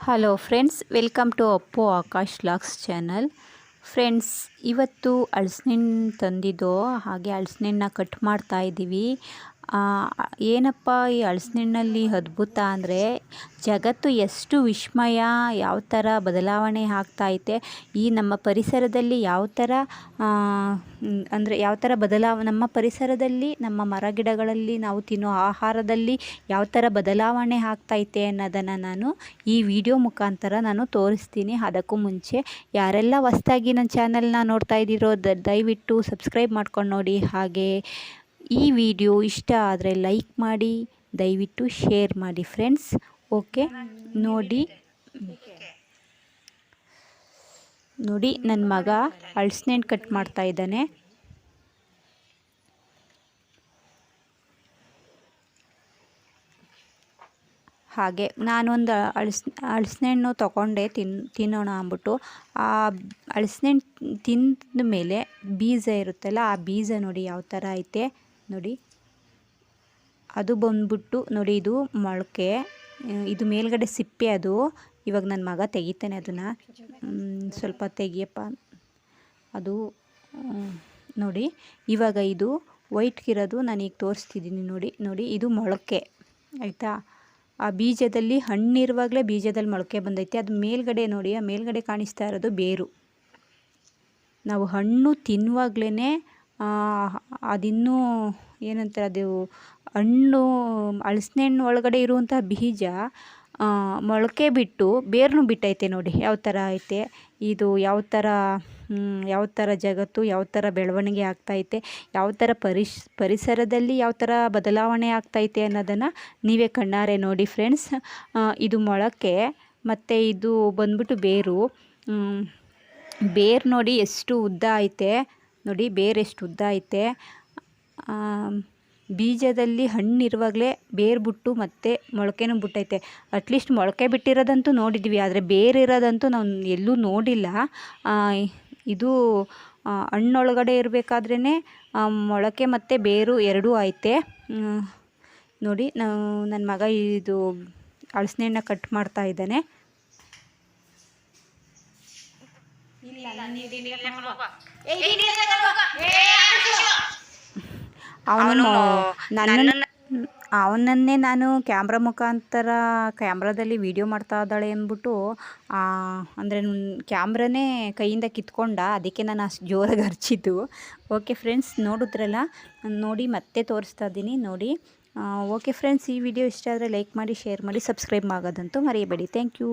Hello friends welcome to Appu Akash LOX channel friends ಇವತ್ತು ಹಳ್ಸಿನಣ್ಣು ತಂದಿದ್ದು, ಹಾಗೆ ಹಳ್ಸಿನಣ್ಣನ್ನ ಕಟ್ ಮಾಡ್ತಾ ಇದ್ದೀವಿ ಏನಪ್ಪ ಈ ಹಳ್ಸಿನಣ್ಣಲ್ಲಿ ಅದ್ಭುತ ಅಂದರೆ ಜಗತ್ತು ಎಷ್ಟು ವಿಸ್ಮಯ, ಯಾವ ಥರ ಬದಲಾವಣೆ ಆಗ್ತೈತೆ ಈ ನಮ್ಮ ಪರಿಸರದಲ್ಲಿ ಯಾವ ಥರ ಅಂದರೆ ಯಾವ ಥರ ಬದಲಾವ, ನಮ್ಮ ಪರಿಸರದಲ್ಲಿ, ನಮ್ಮ ಮರಗಿಡಗಳಲ್ಲಿ ನಾವು ತಿನ್ನೋ ಆಹಾರದಲ್ಲಿ ಯಾವ ಥರ ಬದಲಾವಣೆ ಆಗ್ತೈತೆ ಅನ್ನೋದನ್ನು ನಾನು ಈ ವಿಡಿಯೋ ಮುಖಾಂತರ ನಾನು ತೋರಿಸ್ತೀನಿ. ಅದಕ್ಕೂ ಮುಂಚೆ ಯಾರೆಲ್ಲ ಹೊಸ್ದಾಗಿ ನನ್ನ ಚಾನಲ್ನ ನೋಡ್ತಾ ಇದ್ದೀರೋ ದಯವಿಟ್ಟು ಸಬ್ಸ್ಕ್ರೈಬ್ ಮಾಡ್ಕೊಂಡು ನೋಡಿ. ಹಾಗೆ ಈ ವಿಡಿಯೋ ಇಷ್ಟ ಆದರೆ ಲೈಕ್ ಮಾಡಿ, ದಯವಿಟ್ಟು ಶೇರ್ ಮಾಡಿ ಫ್ರೆಂಡ್ಸ್. ಓಕೆ? ನೋಡಿ. ನೋಡಿ ನನ್ನ ಮಗ ಹಳ್ಸಿನಣ್ಣು ಕಟ್ ಮಾಡ್ತಾ ಇದ್ದಾನೆ. ಹಾಗೆ, ನಾನೊಂದು ಅಳ್ಸ್ ಹಳ್ಸಿನಣ್ಣು ತೊಗೊಂಡೆ, ತಿನ್, ತಿನ್ನೋಣ ಅಂದ್ಬಿಟ್ಟು. ಆ ಹಳ್ಸಿನಣ್ಣು ತಿಂದ ಮೇಲೆ ಬೀಜ ಇರುತ್ತಲ್ಲ, ಆ ಬೀಜ ನೋಡಿ ಯಾವ ಥರ ಐತೆ. ನೋಡಿ. ಅದು ಬಂದ್ಬಿಟ್ಟು ನೋಡಿ ಇದು ಮೊಳಕೆ, ಇದು ಮೇಲ್ಗಡೆ ಸಿಪ್ಪೆ ಅದು. ಇವಾಗ ನನ್ನ ಮಗ ತೆಗಿತಾನೆ ಅದನ್ನು. ಸ್ವಲ್ಪ ತೆಗಿಯಪ್ಪ. ಅದು ನೋಡಿ. ಇವಾಗ ಇದು ವೈಟ್ಗಿರೋದು ನಾನೀಗ ತೋರಿಸ್ತಿದ್ದೀನಿ ನೋಡಿ. ನೋಡಿ, ಇದು ಮೊಳಕೆ, ಆಯಿತಾ? ಆ ಬೀಜದಲ್ಲಿ ಹಣ್ಣಿರುವಾಗಲೇ ಬೀಜದಲ್ಲಿ ಮೊಳಕೆ ಬಂದೈತೆ. ಅದು ಮೇಲ್ಗಡೆ ನೋಡಿ, ಆ ಮೇಲ್ಗಡೆ ಕಾಣಿಸ್ತಾ ಇರೋದು ಬೇರು. ನಾವು ಹಣ್ಣು ತಿನ್ನುವಾಗ್ಲೇ ಅದಿನ್ನೂ ಏನಂತಾರೆ ಅದು, ಹಣ್ಣು ಹಳ್ಸಿನಣ್ಣು ಒಳಗಡೆ ಇರುವಂಥ ಬೀಜ ಮೊಳಕೆ ಬಿಟ್ಟು ಬೇರ್ನು ಬಿಟ್ಟೈತೆ ನೋಡಿ, ಯಾವ ಥರ ಐತೆ, ಇದು ಯಾವ ಥರ ಯಾವ ಥರ ಜಗತ್ತು, ಯಾವ ಥರ ಬೆಳವಣಿಗೆ ಆಗ್ತೈತೆ ಯಾವ ಥರ ಪರಿಶ್ ಪರಿಸರದಲ್ಲಿ ಯಾವ ಥರ ಬದಲಾವಣೆ ಆಗ್ತೈತೆ ಅನ್ನೋದನ್ನು ನೀವೇ ಕಣ್ಣಾರೆ ನೋಡಿ ಫ್ರೆಂಡ್ಸ್ ಇದು ಮೊಳಕೆ, ಮತ್ತು ಇದು ಬಂದ್ಬಿಟ್ಟು ಬೇರು ಬೇರು ನೋಡಿ ಎಷ್ಟು ಉದ್ದ ಐತೆ ನೋಡಿ ಬೇರೆ ಎಷ್ಟು ಉದ್ದ ಐತೆ. ಬೀಜದಲ್ಲಿ ಹಣ್ಣಿರುವಾಗಲೇ ಬೇರು ಬಿಟ್ಟು ಮತ್ತೆ ಮೊಳಕೆನೂ ಬಿಟ್ಟೈತೆ. ಅಟ್ಲೀಸ್ಟ್ ಮೊಳಕೆ ಬಿಟ್ಟಿರೋದಂತೂ ನೋಡಿದ್ವಿ, ಆದರೆ ಬೇರಿರೋದಂತೂ ನಾವು ಎಲ್ಲೂ ನೋಡಿಲ್ಲ. ಇದು ಹಣ್ಣೊಳಗಡೆ ಇರಬೇಕಾದ್ರೇ ಮೊಳಕೆ ಮತ್ತು ಬೇರು ಎರಡೂ ಐತೆ. ನೋಡಿ, ನಾವು ನನ್ನ ಮಗ ಇದು ಹಳ್ಸಿನಣ್ಣು ಕಟ್ ಮಾಡ್ತಾ ಇದ್ದಾನೆ. ಅವನು ನನ್ನ ಅವನನ್ನೇ ನಾನು ಕ್ಯಾಮ್ರಾ ಮುಖಾಂತರ ಕ್ಯಾಮ್ರಾದಲ್ಲಿ ವಿಡಿಯೋ ಮಾಡ್ತಾ ಇದ್ದಾಳೆ ಅಂದ್ಬಿಟ್ಟು ಅಂದರೆ ಕ್ಯಾಮ್ರಾನೇ ಕೈಯಿಂದ ಕಿತ್ಕೊಂಡ ಅದಕ್ಕೆ ನಾನು ಅಷ್ಟು ಜೋರಾಗಿ ಹರ್ಚಿದ್ದು. ಓಕೆ ಫ್ರೆಂಡ್ಸ್ ನೋಡಿದ್ರಲ್ಲ? ನೋಡಿ ಮತ್ತೆ ತೋರಿಸ್ತಾ ಇದ್ದೀನಿ ನೋಡಿ. ಓಕೆ ಫ್ರೆಂಡ್ಸ್ ಈ ವಿಡಿಯೋ ಇಷ್ಟ ಆದರೆ ಲೈಕ್ ಮಾಡಿ ಶೇರ್ ಮಾಡಿ ಸಬ್ಸ್ಕ್ರೈಬ್ ಆಗೋದಂತೂ ಮರೆಯಬೇಡಿ ಥ್ಯಾಂಕ್ ಯು